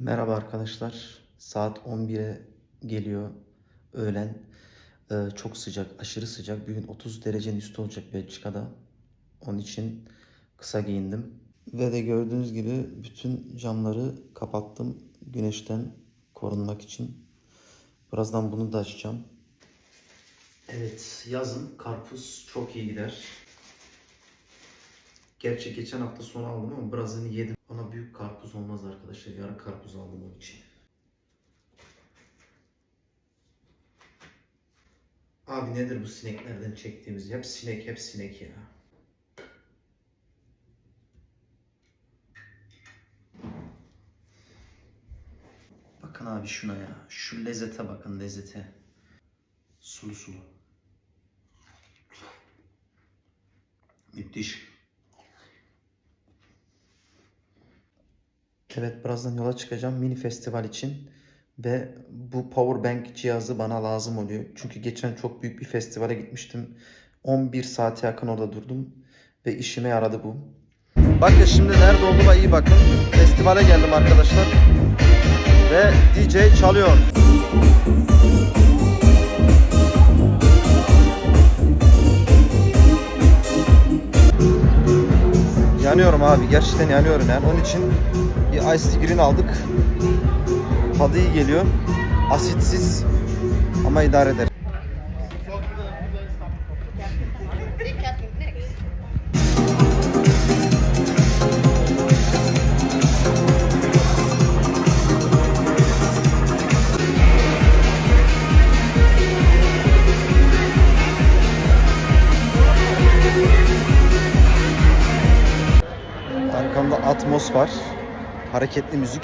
Merhaba arkadaşlar. Saat 11'e geliyor öğlen. Ee, çok sıcak, aşırı sıcak. Bugün 30 derecenin üstü olacak Belçika'da. Onun için kısa giyindim. Ve de gördüğünüz gibi bütün camları kapattım güneşten korunmak için. Birazdan bunu da açacağım. Evet, yazın karpuz çok iyi gider. Gerçi geçen hafta sonu aldım ama birazını yedim. Ona büyük karpuz olmaz arkadaşlar. Yarın karpuz aldım onun için. Abi nedir bu sineklerden çektiğimiz? Hep sinek, hep sinek ya. Bakın abi şuna ya. Şu lezzete bakın lezzete. Sulu sulu. Müthiş. Evet birazdan yola çıkacağım mini festival için ve bu power bank cihazı bana lazım oluyor. Çünkü geçen çok büyük bir festivale gitmiştim. 11 saate yakın orada durdum ve işime yaradı bu. Bakın şimdi nerede olduğuma iyi bakın. Festivale geldim arkadaşlar ve DJ çalıyor. Yanıyorum abi gerçekten yanıyorum yani. Onun için bir ice green aldık. Tadı iyi geliyor. Asitsiz ama idare eder. Arkamda Atmos var. Hareketli müzik.